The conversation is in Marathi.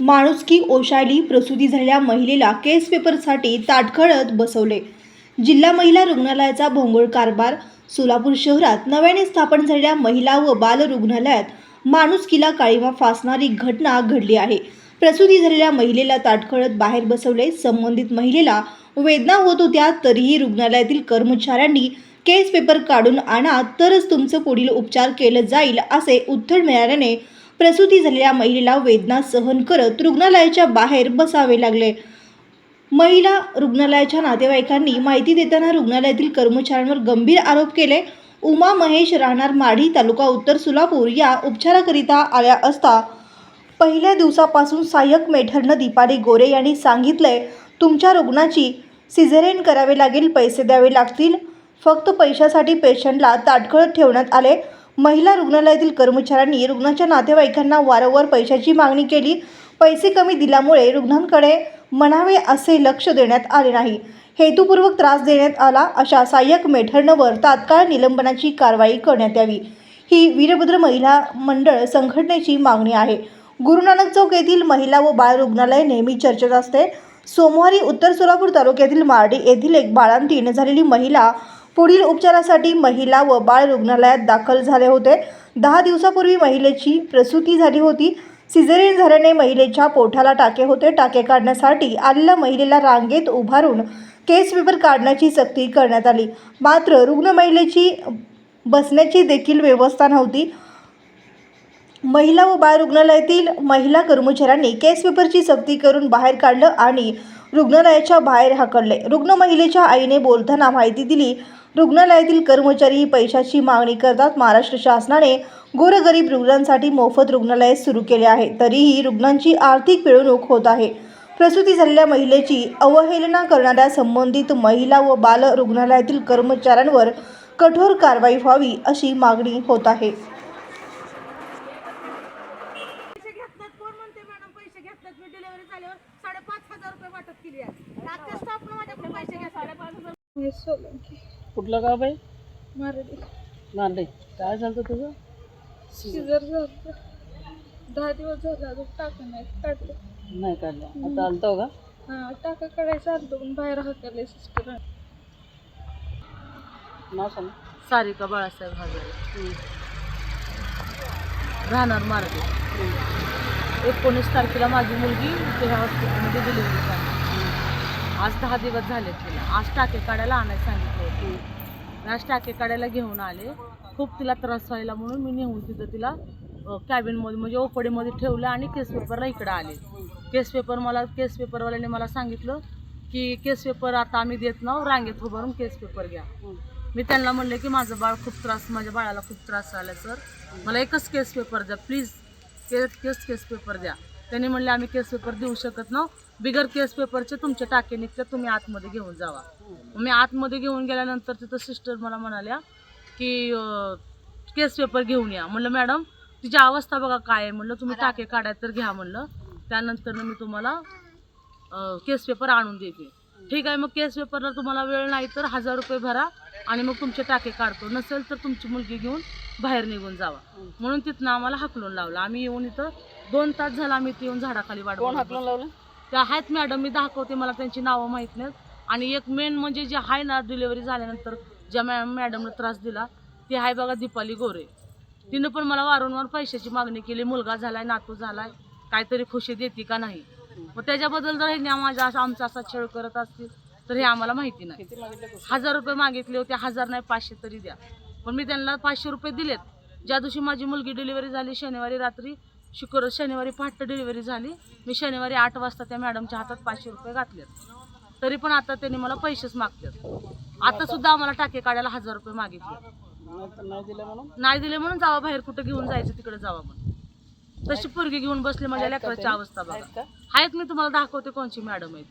माणुसकी ओशाळली प्रसूती झालेल्या महिलेला केस पेपरसाठी ताटखळत बसवले. जिल्हा महिला रुग्णालयाचा भोंगळ कारभार सोलापूर शहरात नव्याने स्थापन झालेल्या महिला व बाल रुग्णालयात माणुसकीला काळीमा फासणारी घटना घडली आहे. प्रसूती झालेल्या महिलेला ताटखळत बाहेर बसवले. संबंधित महिलेला वेदना होत होत्या तरीही रुग्णालयातील कर्मचाऱ्यांनी केस पेपर काढून आणा तरच तुमचं पुढील उपचार केलं जाईल असे उत्तर मिळाल्याने प्रसूती झालेल्या महिलेला वेदना सहन करत रुग्णालयाच्या बाहेर बसावे लागले. महिला रुग्णालयाच्या नातेवाईकांनी माहिती देताना रुग्णालयातील कर्मचाऱ्यांवर गंभीर आरोप केले. उमा महेश राहणार माढी तालुका उत्तर सोलापूर या उपचाराकरिता आल्या असता पहिल्या दिवसापासून सहाय्यक मेठरनं दीपाली गोरे यांनी सांगितलंय तुमच्या रुग्णाची सिझेरेन करावे लागेल पैसे द्यावे लागतील. फक्त पैशासाठी पेशंटला ताटकळत ठेवण्यात आले. महिला रुग्णालयातील कर्मचाऱ्यांनी रुग्णाच्या नातेवाईकांना वारंवार पैशाची मागणी केली. पैसे कमी दिल्यामुळे रुग्णांकडे म्हणावे असे लक्ष देण्यात आले नाही. हेतुपूर्वक त्रास देण्यात आला अशा सहाय्यक मेठरणवर तात्काळ निलंबनाची कारवाई करण्यात यावी. ही वीरभद्र महिला मंडळ संघटनेची मागणी आहे. गुरुनानक चौक येथील महिला व बाळ रुग्णालय नेहमी चर्चेत असते. सोमवारी उत्तर सोलापूर तालुक्यातील मार्डी येथील एक बाळांतीन झालेली महिला पुढील उपचारासाठी महिला व बाळ रुग्णालयात दाखल झाले होते. दहा दिवसापूर्वी महिलेची प्रसूती झाली होती. सिझेरियन झाल्याने महिलेच्या पोटाला टाके होते. टाके काढण्यासाठी आलेल्या महिलेला रांगेत उभारून केस पेपर काढण्याची सक्ती करण्यात आली. मात्र रुग्ण महिलेची बसण्याची देखील व्यवस्था नव्हती. महिला व बाळ रुग्णालयातील महिला कर्मचाऱ्यांनी केस पेपरची सक्ती करून बाहेर काढलं आणि रुग्णालयाच्या बाहेर हाकडले रुग्ण महिलेच्या आईने बोलताना माहिती दिली रुग्णालयातील कर्मचारी पैशाची मागणी करतात. महाराष्ट्र शासनाने गोरगरीब रुग्णांसाठी मोफत रुग्णालय सुरू केले आहे तरीही रुग्णांची आर्थिक पिळवणूक होत आहे. प्रसूती झालेल्या महिलेची अवहेलना करणाऱ्या संबंधित महिला व बाल रुग्णालयातील कर्मचाऱ्यांवर कठोर कारवाई व्हावी अशी मागणी होत आहे. साडेपाच वाटप केली आहे आता स्टाफनं माझ्याकडे पैसे घ्या साडेपाच हजार मी सोलंकी कुठलं गाव बाई? मारली. नांदे काय झालं तुझं? शिजर झालं. दहा दिवस झाला अजून टाका नाही. काढलं नाही काढलं. आता आलतो का? हां टाका काढायचं आलतो पण बाहेर हाकले सिस्टर नाव सांग सारिका बाळासाहेब हजारे. राहणार मार्गे एकोणीस तारखेला माझी मुलगी ह्या हॉस्पिटलमध्ये डिलिव्हरी झाली आज दहा दिवस झाले तिला. आज टाके काढायला आणायला सांगितलं होतं. आज टाके काढायला घेऊन आले. खूप तिला त्रास व्हायला म्हणून मी नेऊन तिथं तिला कॅबिनमध्ये म्हणजे ओपडीमध्ये ठेवलं आणि केस पेपरला इकडं आले. केस पेपर मला केस पेपरवाल्याने मला सांगितलं की केस पेपर आता आम्ही देत नाव रांगेत उभारून केस पेपर घ्या. मी त्यांना म्हणले की माझं बाळ खूप त्रास माझ्या बाळाला खूप त्रास झाला सर. मला एकच केस पेपर द्या. प्लीज केस केस पेपर द्या. त्यांनी म्हणले आम्ही केस पेपर देऊ शकत ना बिगर केस पेपरचे तुमचे टाके निघतात तुम्ही आतमध्ये घेऊन जावा. मी आतमध्ये घेऊन गेल्यानंतर तिथं सिस्टर मला म्हणाल्या की केस पेपर घेऊन या. म्हणलं मॅडम तिची अवस्था बघा काय आहे. म्हणलं तुम्ही टाके काढाय तर घ्या. म्हणलं त्यानंतर मी तुम्हाला केस पेपर आणून देते. ठीक आहे मग केस पेपरला तुम्हाला वेळ नाही तर हजार रुपये भरा आणि मग तुमचे टाके काढतो. नसेल तर तुमची मुलगी घेऊन बाहेर निघून जावा. म्हणून तिथनं आम्हाला हाकलून लावलं. आम्ही येऊन इथं दोन तास झाला आम्ही इथं येऊन झाडाखाली बघत हाकलून लावलं? त्या आहेत मॅडम मी दाखवते मला त्यांची नावं माहीत नाहीत. आणि एक मेन म्हणजे जे आहे ना डिलिव्हरी झाल्यानंतर ज्या मॅ मॅडमला त्रास दिला ती आहे बघा दीपाली गोरे. तिनं पण मला वारंवार पैशाची मागणी केली. मुलगा झालाय नातू झालाय काहीतरी खुशी देते का नाही. मग त्याच्याबद्दल जर ह्यांनी माझा असा आमचा असा छळ करत असतील तर हे आम्हाला माहिती नाही? हजार रुपये मागितले होते हजार नाही पाचशे तरी द्या. पण मी त्यांना पाचशे रुपये दिलेत. ज्या दिवशी माझी मुलगी डिलिव्हरी झाली शनिवारी रात्री शुक्र शनिवारी पहाटे डिलिव्हरी झाली. मी शनिवारी आठ वाजता त्या मॅडमच्या हातात पाचशे रुपये घातलेत. तरी पण आता त्यांनी मला पैसेच मागतात. आता सुद्धा आम्हाला टाके काढायला हजार रुपये मागितले. नाही दिलं म्हणून? नाही दिले म्हणून जावा बाहेर कुठं घेऊन जायचं तिकडे जावा म्हणून. तशी पोरगी घेऊन बसले माझ्या लेकराची? अवस्था बघा. आहेत मी तुम्हाला दाखवते कोणची मॅडम आहेत.